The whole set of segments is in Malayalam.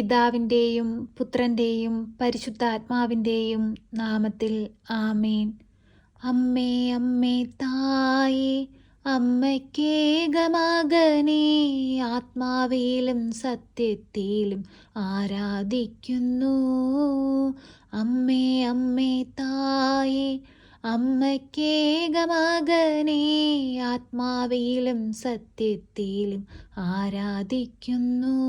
പിതാവിന്റെയും പുത്രന്റെയും പരിശുദ്ധാത്മാവിന്റെയും നാമത്തിൽ ആമേൻ. അമ്മേ അമ്മേ തായേ അമ്മയ്ക്കേകമകനെ ആത്മാവിലും സത്യത്തിലും ആരാധിക്കുന്നു. അമ്മേ അമ്മേ തായേ അമ്മയ്ക്കേകമകനെ ആത്മാവിലും സത്യത്തിലും ആരാധിക്കുന്നു.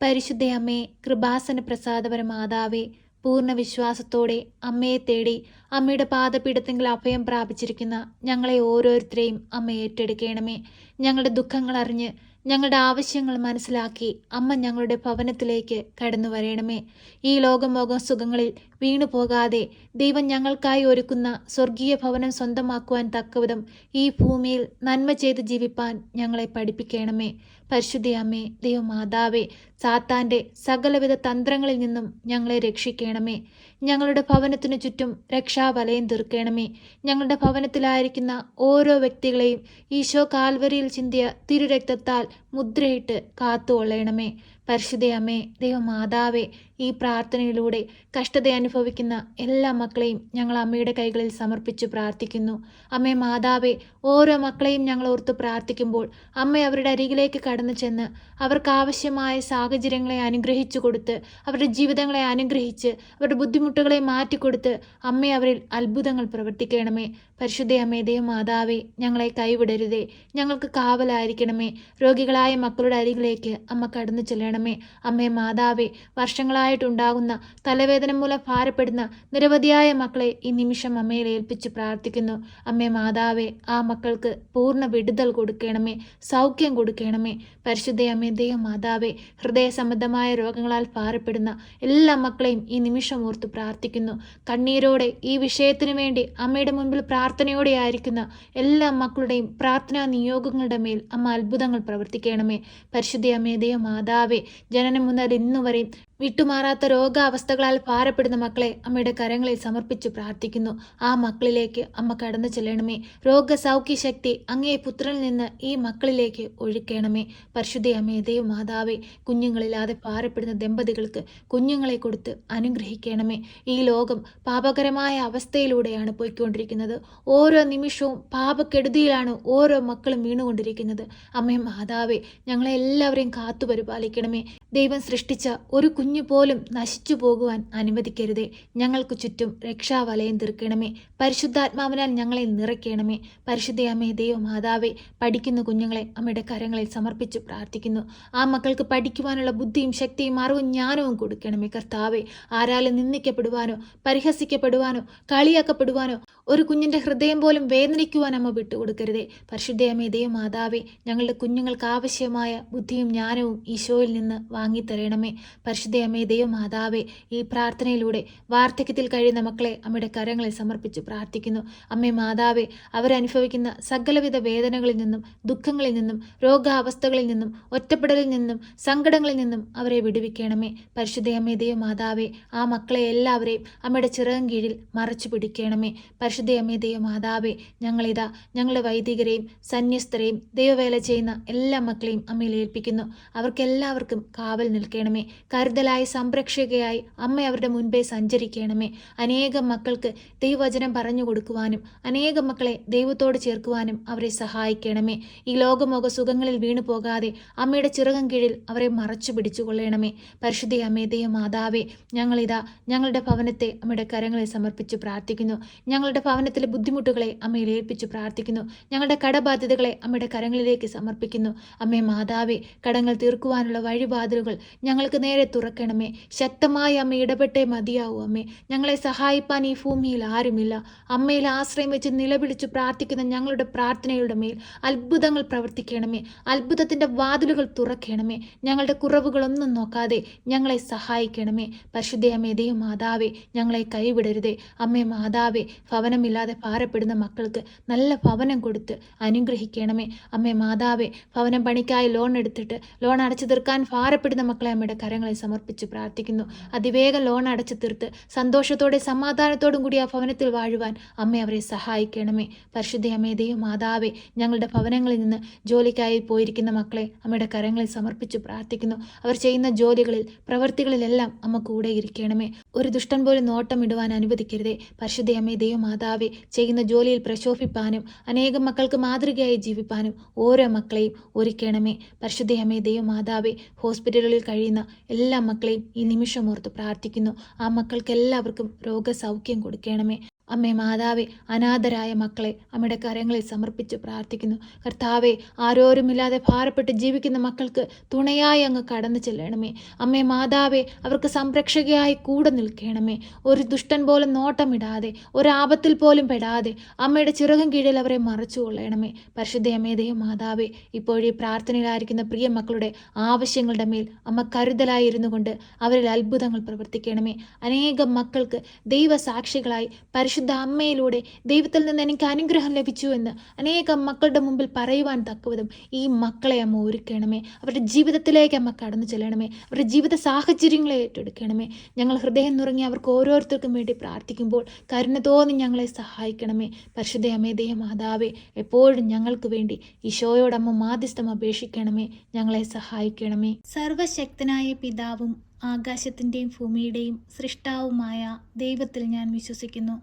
പരിശുദ്ധ അമ്മേ കൃപാസന പ്രസാദപര മാതാവേ പൂർണ വിശ്വാസത്തോടെ അമ്മയെ തേടി അമ്മയുടെ പാദപീഠത്തെങ്കിൽ അഭയം പ്രാപിച്ചിരിക്കുന്ന ഞങ്ങളെ ഓരോരുത്തരെയും അമ്മ ഏറ്റെടുക്കണമേ. ഞങ്ങളുടെ ദുഃഖങ്ങൾ അറിഞ്ഞ് ഞങ്ങളുടെ ആവശ്യങ്ങൾ മനസ്സിലാക്കി അമ്മ ഞങ്ങളുടെ ഭവനത്തിലേക്ക് കടന്നു വരണമേ. ഈ ലോകമോക സുഖങ്ങളിൽ വീണു പോകാതെ ദൈവം ഞങ്ങൾക്കായി ഒരുക്കുന്ന സ്വർഗീയ ഭവനം സ്വന്തമാക്കുവാൻ തക്കവിധം ഈ ഭൂമിയിൽ നന്മ ചെയ്ത് ജീവിപ്പാൻ ഞങ്ങളെ പഠിപ്പിക്കണമേ. പരിശുദ്ധി അമ്മേ ദൈവമാതാവേ സാത്താന്റെ സകലവിധ തന്ത്രങ്ങളിൽ നിന്നും ഞങ്ങളെ രക്ഷിക്കണമേ. ഞങ്ങളുടെ ഭവനത്തിനു ചുറ്റും രക്ഷാവലയം തീർക്കണമേ. ഞങ്ങളുടെ ഭവനത്തിലായിരിക്കുന്ന ഓരോ വ്യക്തികളെയും ഈശോ കാൽവരിയിൽ ചിന്തിയ തിരുരക്തത്താൽ മുദ്രയിട്ട് കാത്തുകൊള്ളണമേ. പരിശുദ്ധയമ്മേ ദൈവമാതാവേ ഈ പ്രാർത്ഥനയിലൂടെ കഷ്ടത അനുഭവിക്കുന്ന എല്ലാ മക്കളെയും ഞങ്ങൾ അമ്മയുടെ കൈകളിൽ സമർപ്പിച്ചു പ്രാർത്ഥിക്കുന്നു. അമ്മേ മാതാവേ ഓരോ മക്കളെയും ഞങ്ങൾ ഓർത്ത് പ്രാർത്ഥിക്കുമ്പോൾ അമ്മ അവരുടെ അരികിലേക്ക് കടന്നു ചെന്ന് അവർക്ക് ആവശ്യമായ സാഹചര്യങ്ങളെ അനുഗ്രഹിച്ചു കൊടുത്ത് അവരുടെ ജീവിതങ്ങളെ അനുഗ്രഹിച്ച് അവരുടെ ബുദ്ധിമുട്ടുകളെ മാറ്റിക്കൊടുത്ത് അമ്മ അവരിൽ അത്ഭുതങ്ങൾ പ്രവർത്തിക്കണമേ. പരിശുദ്ധ അമ്മേ മാതാവേ ഞങ്ങളെ കൈവിടരുതേ. ഞങ്ങൾക്ക് കാവലായിരിക്കണമേ. രോഗികളായ മക്കളുടെ അരികിലേക്ക് അമ്മ കടന്നു ചെല്ലണമേ. അമ്മേ മാതാവേ വർഷങ്ങളായിട്ടുണ്ടാകുന്ന തലവേദന മൂലം ഭാരപ്പെടുന്ന നിരവധിയായ മക്കളെ ഈ നിമിഷം അമ്മയിൽ ഏൽപ്പിച്ച് പ്രാർത്ഥിക്കുന്നു. അമ്മേ മാതാവേ ആ മക്കൾക്ക് പൂർണ വിടുതൽ കൊടുക്കണമേ. സൗഖ്യം കൊടുക്കണമേ. പരിശുദ്ധ അമ്മേ ദൈവം മാതാവേ ഹൃദയ സംബന്ധമായ രോഗങ്ങളാൽ ഭാരപ്പെടുന്ന എല്ലാ മക്കളെയും ഈ നിമിഷം ഓർത്ത് പ്രാർത്ഥിക്കുന്നു. കണ്ണീരോടെ ഈ വിഷയത്തിനു വേണ്ടി അമ്മയുടെ മുൻപിൽ പ്രാർത്ഥനയോടെ ആയിരിക്കുന്ന എല്ലാ മക്കളുടെയും പ്രാർത്ഥനാ നിയോഗങ്ങളുടെ മേൽ അമ്മ അത്ഭുതങ്ങൾ പ്രവർത്തിക്കണമേ. പരിശുദ്ധ അമേദയ മാതാവേ ജനനം മുതൽ ഇന്നുവരെയും വിട്ടുമാറാത്ത രോഗാവസ്ഥകളാൽ ഭാരപ്പെടുന്ന മക്കളെ അമ്മയുടെ കരങ്ങളിൽ സമർപ്പിച്ച് പ്രാർത്ഥിക്കുന്നു. ആ മക്കളിലേക്ക് അമ്മ കടന്നു ചെല്ലണമേ. രോഗസൗഖ്യ ശക്തി അങ്ങേ പുത്രനിൽ നിന്ന് ഈ മക്കളിലേക്ക് ഒഴുക്കണമേ. പരിശുദ്ധ അമ്മേ ദൈവ മാതാവേ കുഞ്ഞുങ്ങളില്ലാതെ ഭാരപ്പെടുന്ന ദമ്പതികൾക്ക് കുഞ്ഞുങ്ങളെ കൊടുത്ത് അനുഗ്രഹിക്കണമേ. ഈ ലോകം പാപകരമായ അവസ്ഥയിലൂടെയാണ് പോയിക്കൊണ്ടിരിക്കുന്നത്. ഓരോ നിമിഷവും പാപക്കെടുതിയിലാണ് ഓരോ മക്കളും വീണുകൊണ്ടിരിക്കുന്നത്. അമ്മേ മാതാവേ ഞങ്ങളെ എല്ലാവരെയും കാത്തു പരിപാലിക്കണമേ. ദൈവം സൃഷ്ടിച്ച ഒരു കുഞ്ഞു പോലും നശിച്ചു പോകുവാൻ അനുവദിക്കരുതേ. ഞങ്ങൾക്ക് ചുറ്റും രക്ഷാവലയം തീർക്കണമേ. പരിശുദ്ധാത്മാവിനാൽ ഞങ്ങളെ നിറയ്ക്കണമേ. പരിശുദ്ധയമ്മേ ദൈവമാതാവേ പഠിക്കുന്ന കുഞ്ഞുങ്ങളെ അമ്മയുടെ കരങ്ങളിൽ സമർപ്പിച്ച് പ്രാർത്ഥിക്കുന്നു. ആ മക്കൾക്ക് പഠിക്കുവാനുള്ള ബുദ്ധിയും ശക്തിയും അറിവും ജ്ഞാനവും കൊടുക്കണമേ കർത്താവേ. ആരാലും നിന്ദിക്കപ്പെടുവാനോ പരിഹസിക്കപ്പെടുവാനോ കളിയാക്കപ്പെടുവാനോ ഒരു കുഞ്ഞിന്റെ ഹൃദയം പോലും വേദനിക്കുവാൻ അമ്മ വിട്ടുകൊടുക്കരുതേ. പരിശുദ്ധയമ്മേ ദൈവമാതാവേ ഞങ്ങളുടെ കുഞ്ഞുങ്ങൾക്ക് ആവശ്യമായ ബുദ്ധിയും ജ്ഞാനവും ഈശോയിൽ നിന്ന് വാങ്ങിത്തരണമേ. പരിശുദ്ധയമ്മേ ദൈവമാതാവേ ഈ പ്രാർത്ഥനയിലൂടെ വാർദ്ധക്യത്തിൽ കഴിയുന്ന മക്കളെ അമ്മയുടെ കരങ്ങളെ സമർപ്പിച്ച് പ്രാർത്ഥിക്കുന്നു. അമ്മേ മാതാവേ അവരനുഭവിക്കുന്ന സകലവിധ വേദനകളിൽ നിന്നും ദുഃഖങ്ങളിൽ നിന്നും രോഗാവസ്ഥകളിൽ നിന്നും ഒറ്റപ്പെടലിൽ നിന്നും സങ്കടങ്ങളിൽ നിന്നും അവരെ വിടുവിക്കണമേ. പരിശുദ്ധയമ്മേ ദൈവമാതാവേ ആ മക്കളെ എല്ലാവരെയും അമ്മയുടെ ചിറകം കീഴിൽ മറച്ചു പിടിക്കണമേ. പരിശുദ്ധയമ്മേ ദൈവമാതാവേ ഞങ്ങളിതാ ഞങ്ങളുടെ വൈദികരെയും സന്യസ്തരെയും ദൈവവേല ചെയ്യുന്ന എല്ലാ മക്കളെയും അമ്മയിൽ ഏൽപ്പിക്കുന്നു. അവർക്കെല്ലാവർക്കും കാവൽ നിൽക്കണമേ. കരുതലായി സംരക്ഷകയായി അമ്മ അവരുടെ മുൻപേ സഞ്ചരിക്കണമേ. അനേകം മക്കൾക്ക് ദൈവവചനം പറഞ്ഞു കൊടുക്കുവാനും അനേകം മക്കളെ ദൈവത്തോട് ചേർക്കുവാനും അവരെ സഹായിക്കണമേ. ഈ ലോകമോക സുഖങ്ങളിൽ വീണു പോകാതെ അമ്മയുടെ ചിറകം കീഴിൽ അവരെ മറച്ചു പിടിച്ചുകൊള്ളണമേ. പരിശുദ്ധ അമ്മേ ദൈവമാതാവേ ഞങ്ങളിതാ ഞങ്ങളുടെ ഭവനത്തെ അമ്മയുടെ കരങ്ങളിൽ സമർപ്പിച്ച് പ്രാർത്ഥിക്കുന്നു. ഞങ്ങളുടെ ഭവനത്തിലെ ബുദ്ധിമുട്ടുകളെ അമ്മയിൽ ഏൽപ്പിച്ച് പ്രാർത്ഥിക്കുന്നു. ഞങ്ങളുടെ കടബാധ്യതകളെ അമ്മയുടെ കരങ്ങളിലേക്ക് സമർപ്പിക്കുന്നു. അമ്മേ മാതാവേ കടങ്ങൾ തീർക്കുവാനുള്ള വഴിവാതിലുകൾ ഞങ്ങൾക്ക് നേരെ തുറക്കണമേ. ശക്തമായി അമ്മ ഇടപെട്ടേ മതിയാവൂ അമ്മേ. ഞങ്ങളെ സഹായിപ്പാൻ ഈ ഭൂമിയിൽ ആരുമില്ല. അമ്മയിൽ ആശ്രയം വെച്ച് നിലവിളിച്ച് പ്രാർത്ഥിക്കുന്ന ഞങ്ങളുടെ പ്രാർത്ഥനയുടെ മേൽ അത്ഭുതങ്ങൾ പ്രവർത്തിക്കണമേ. അത്ഭുതത്തിന്റെ വാതിലുകൾ തുറക്കണമേ. ഞങ്ങളുടെ കുറവുകളൊന്നും നോക്കാതെ ഞങ്ങളെ സഹായിക്കണമേ. പരിശുദ്ധ അമ്മേ ദൈവം മാതാവേ ഞങ്ങളെ കൈവിടരുതേ. അമ്മേ മാതാവേ ഭവനമില്ലാതെ ഭാരപ്പെടുന്ന മക്കൾക്ക് നല്ല ഭവനം കൊടുത്ത് അനുഗ്രഹിക്കണമേ. അമ്മേ മാതാവേ ഭവനം പണിക്കായി ലോൺ എടുത്തിട്ട് ലോൺ അടച്ചു തീർക്കാൻ ഭാരപ്പെടുന്ന മക്കളെ അമ്മയുടെ കരങ്ങളെ സമർപ്പിച്ച് പ്രാർത്ഥിക്കുന്നു. അതിവേഗം ലോൺ അടച്ചു തീർത്ത് സന്തോഷത്തോടെ സമാധാനത്തോടും കൂടി ആ ഭവനത്തിൽ വാഴുവാൻ അമ്മ അവരെ സഹായിക്കണമേ. പരിശുദ്ധ ദൈവം മാതാവേ ഞങ്ങളുടെ ഭവനങ്ങളിൽ നിന്ന് ജോലിക്കായി പോയിരിക്കുന്ന മക്കളെ അമ്മയുടെ കരങ്ങളിൽ സമർപ്പിച്ച് പ്രാർത്ഥിക്കുന്നു. അവർ ചെയ്യുന്ന ജോലികളിൽ പ്രവൃത്തികളിലെല്ലാം അമ്മ കൂടെ ഇരിക്കണമേ. ഒരു ദുഷ്ടൻ പോലും നോട്ടം ഇടുവാൻ അനുവദിക്കരുതേ. പരിശുദ്ധയമ്മേ ദൈവം മാതാവേ ചെയ്യുന്ന ജോലിയിൽ പ്രശോഭിപ്പാനും അനേകം മക്കൾക്ക് മാതൃകയായി ജീവിപ്പാനും ഓരോ മക്കളെയും ഒരുക്കണമേ. പരിശുദ്ധയമ്മേ ദൈവം മാതാവേ ഹോസ്പിറ്റലുകളിൽ കഴിയുന്ന എല്ലാ മക്കളെയും ഈ നിമിഷം ഓർത്ത് പ്രാർത്ഥിക്കുന്നു. ആ മക്കൾക്ക് എല്ലാവർക്കും രോഗസൗഖ്യം കൊടുക്കണമേ. അമ്മേ മാതാവേ അനാഥരായ മക്കളെ അമ്മയുടെ കരങ്ങളിൽ സമർപ്പിച്ച് പ്രാർത്ഥിക്കുന്നു. കർത്താവെ ആരോരുമില്ലാതെ ഭാരപ്പെട്ട് ജീവിക്കുന്ന മക്കൾക്ക് തുണയായി അങ്ങ് കടന്നു ചെല്ലണമേ. അമ്മേ മാതാവെ അവർക്ക് സംരക്ഷകയായി കൂടെ നിൽക്കണമേ. ഒരു ദുഷ്ടൻ പോലും നോട്ടമിടാതെ ഒരാപത്തിൽ പോലും പെടാതെ അമ്മയുടെ ചിറകും കീഴിൽ അവരെ മറച്ചു കൊള്ളണമേ. പരിശുദ്ധ മാതാവെ ഇപ്പോഴീ പ്രാർത്ഥനയിലായിരിക്കുന്ന പ്രിയ മക്കളുടെ ആവശ്യങ്ങളുടെ മേൽ അമ്മ കരുതലായി ഇരുന്നു കൊണ്ട് അവരിൽ അത്ഭുതങ്ങൾ പ്രവർത്തിക്കണമേ. അനേകം മക്കൾക്ക് ദൈവസാക്ഷികളായി പരിശുദ്ധ അമ്മയിലൂടെ ദൈവത്തിൽ നിന്ന് എനിക്ക് അനുഗ്രഹം ലഭിച്ചു എന്ന് അനേകം മക്കളുടെ മുമ്പിൽ പറയുവാൻ തക്കവതും ഈ മക്കളെ അമ്മ ഒരുക്കണമേ. അവരുടെ ജീവിതത്തിലേക്ക് അമ്മ കടന്നു ചെല്ലണമേ. അവരുടെ ജീവിത സാഹചര്യങ്ങളെ ഏറ്റെടുക്കണമേ. ഞങ്ങൾ ഹൃദയം നുറങ്ങി അവർക്ക് ഓരോരുത്തർക്കും വേണ്ടി പ്രാർത്ഥിക്കുമ്പോൾ കരുണ തോന്നി ഞങ്ങളെ സഹായിക്കണമേ. പരിശുദ്ധ അമ്മേ ദൈവ മാതാവേ എപ്പോഴും ഞങ്ങൾക്ക് വേണ്ടി ഈശോയോടമ്മ മാധ്യസ്ഥം അപേക്ഷിക്കണമേ. ഞങ്ങളെ സഹായിക്കണമേ. സർവശക്തനായ പിതാവും ആകാശത്തിന്റെയും ഭൂമിയുടെയും സൃഷ്ടാവുമായ ദൈവത്തിൽ ഞാൻ വിശ്വസിക്കുന്നു.